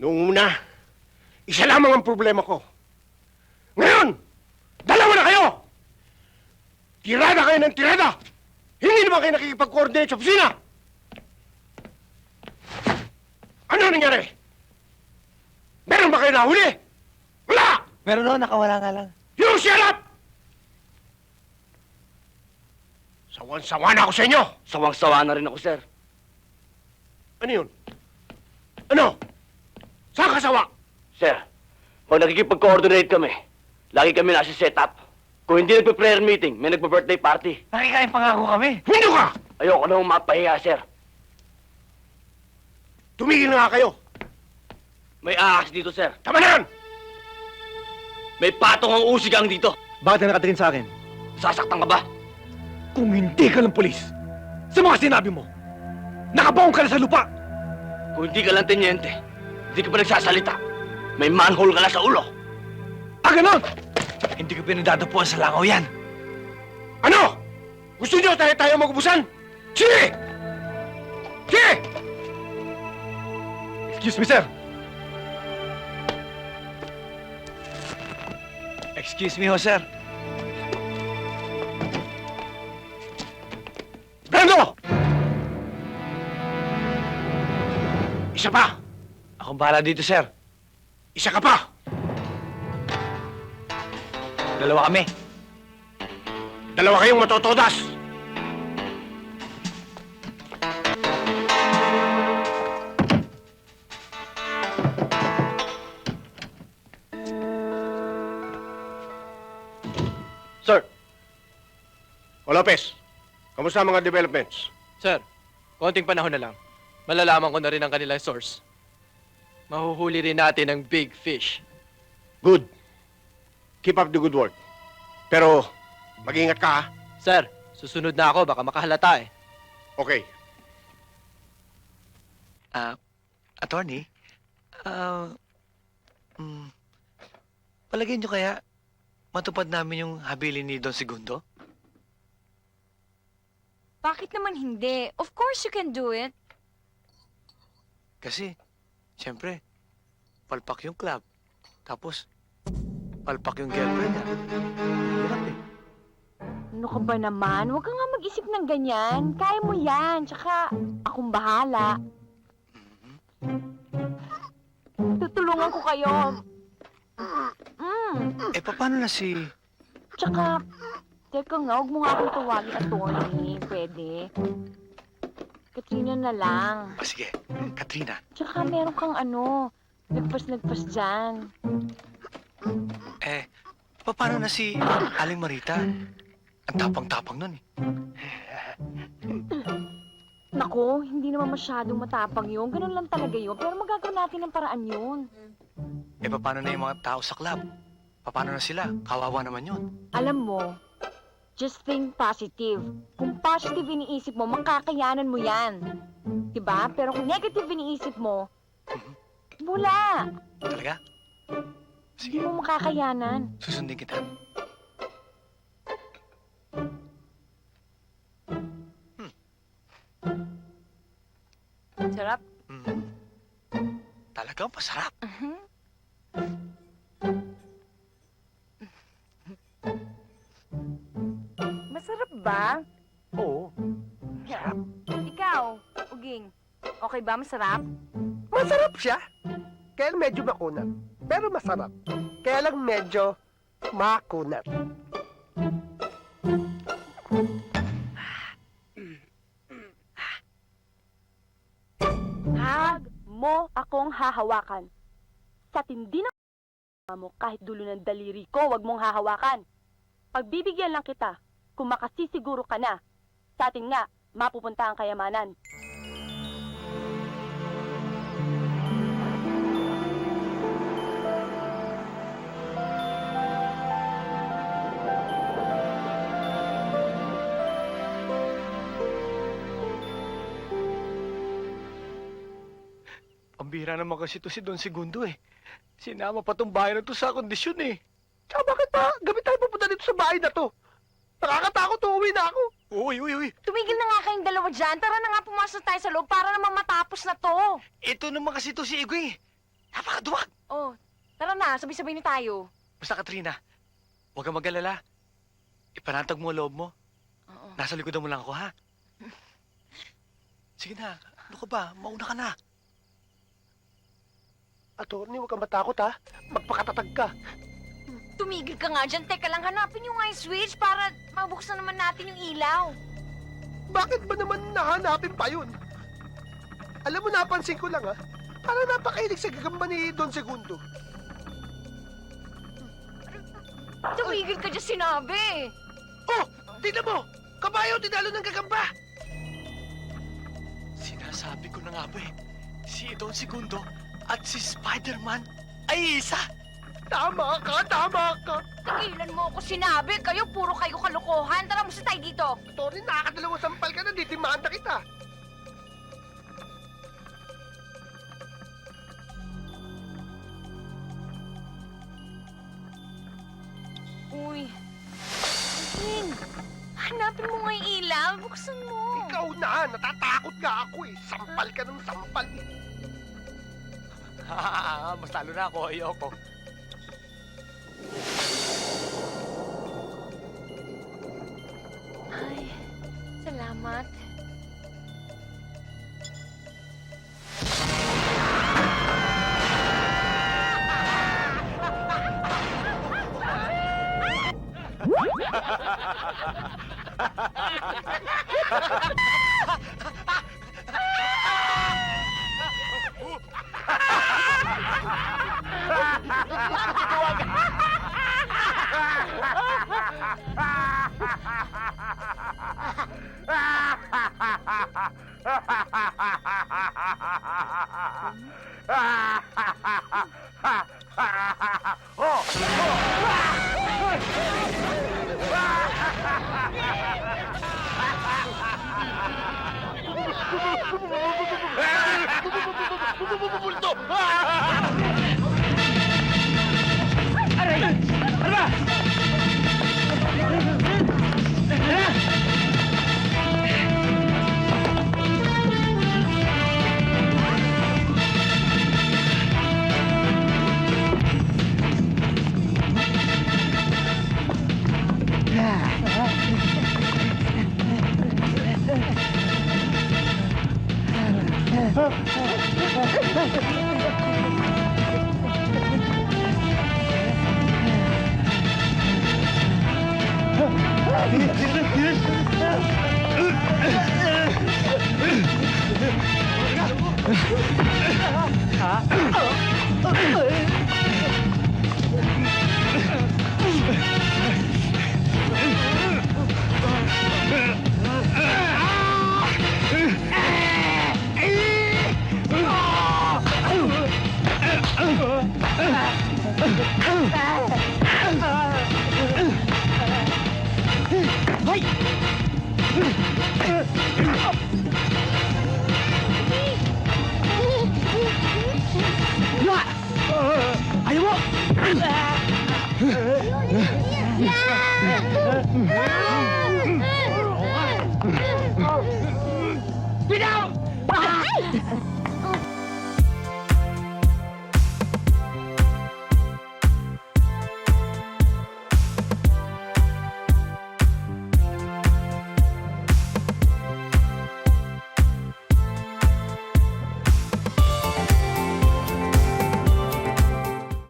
Noong una, isa lamang ang problema ko. Ngayon, dalawa na kayo! Tirada kayo ng tirada! Hindi naman kayo nakikipag-coordinate sa opisina! Ano nangyari? Meron ba kayo nahuli? Wala! Meron no, nakawala nga lang. You shut up! Sawan-sawa na ako sa inyo! Sawang-sawa na rin ako, sir. Ano yun? Ano? Saan ka sawa? Sir, pag nakikipag-coordinate kami, lagi kami nasa setup. Kung hindi nagpe-prayer meeting, may nagpe-birthday party. Nakikain pangako kami. Hindi ka! Ayoko na mapahiya, sir. Tumigil na nga kayo! May ahas dito, sir. Tama na yan! May patong ang usigang dito. Bakit ka nakatingin sa akin? Sasaktan ka ba? Kung hindi ka ng polis, sa mga sinabi mo, nakabaong ka na sa lupa. Kung hindi ka lang tenyente, hindi ka pa nagsasalita. May manhole ka na sa ulo. Ah, ganon! Hindi ko pinagdadapuan sa langaw yan. Ano? Gusto niyo tayo tayo magubusan? Sige! Sige! Excuse me, sir. Excuse me ho, sir. Brando! Isa pa! Akong bahala dito, sir. Isa ka pa! Dalawa kami. Dalawa kayong matotodas! Sir, O Lopez, kamusta ang mga developments? Sir, konting panahon na lang. Malalaman ko na rin ang kanilang source. Mahuhuli rin natin ang big fish. Good. Keep up the good work. Pero, mag-ingat ka ha. Sir, susunod na ako. Baka makahalata eh. Okay. Ah, attorney, ah, mm, palagay niyo kaya matupad namin yung habilin ni Don Segundo? Bakit naman hindi? Of course you can do it. Kasi, siyempre, palpak yung club. Tapos, palpak yung girlfriend niya. Hirap eh. Ano ka ba naman? Huwag ka nga mag-isip ng ganyan. Kaya mo yan. Tsaka, akong bahala. Tutulungan ko kayo. Mm. Eh, paano na si... Tsaka, teka nga, huwag mo nga akong tawagin attorney. Pwede. Katrina na lang. Ah, sige, Katrina. Tsaka meron kang ano, nagpas-nagpas dyan. Eh, paano na si Aling Marita? Ang tapang-tapang nun eh. Nako, hindi naman masyadong matapang yun. Ganun lang talaga yun. Pero magagawa natin ng paraan yun. Eh, paano na yung mga tao sa club? Paano na sila? Kawawa naman yun. Alam mo, just think positive. Kung positive iniisip mo, makakayanan mo yan. Diba? Pero kung negative iniisip mo, wala. Talaga? Hindi Sige, mo makakayanan. susundin kita. Sarap. Mm. Talagang masarap. Masarap Uging, okay ba? Masarap? Masarap siya. Kaya medyo makunat. Pero masarap. Kaya lang medyo makunat. Hag mo akong hahawakan. Sa tindi ng mo, kahit dulo ng daliri ko, wag mong hahawakan. Pagbibigyan lang kita, kung makasisiguro ka na, sa atin nga, mapupunta ang kayamanan. Pambira naman kasi to si Don Segundo eh. Sinama pa tong bahay na to sa kondisyon eh. Tsaka bakit pa gabi tayo pupunta dito sa bahay na to? Nakakatakot, uuwi na ako. Uy, uy, uy. Tumigil na nga kayong dalawa dyan. Tara na nga pumasok tayo sa loob para naman matapos na to. Ito naman kasi to si Igwe. Napakaduwag! Oh, tara na, sabay-sabay na tayo. Basta, Katrina, huwag kang mag-alala. Ipanatag mo ang loob mo. Oo. Nasa likodan mo lang ako, ha? Sige na, ano ka ba? Mauna ka na. Attorney, huwag kang matakot ha. Magpakatatag ka. Tumigil ka nga dyan. Teka lang, hanapin yung nga yung switch para mabuksan naman natin yung ilaw. Bakit ba naman nahanapin pa yun? Alam mo, napansin ko lang ha. Parang napakailig sa gagamba ni Don Segundo. Tumigil ka dyan sinabi. Oh! Tignan mo! Kabayo, tinalo ng gagamba! Sinasabi ko na nga ba eh, si Don Segundo at si Spider-Man ay isa. Tama ka, tama ka! Tigilan mo ako sinabi. Kayo, puro kayo kalokohan. Tara, musta tayo dito. Attorney, nakakadalawang sampal ka na, ditimanda kita. Uy. King, hanapin mo nga yung ilaw. Buksan mo. Ikaw na, natatakot nga ako eh. Sampal ka ng sampal eh. Mas talo na ako, ayoko. Ay, salamat. 물도 Ha ha ha! Yeah. Ayaw mo!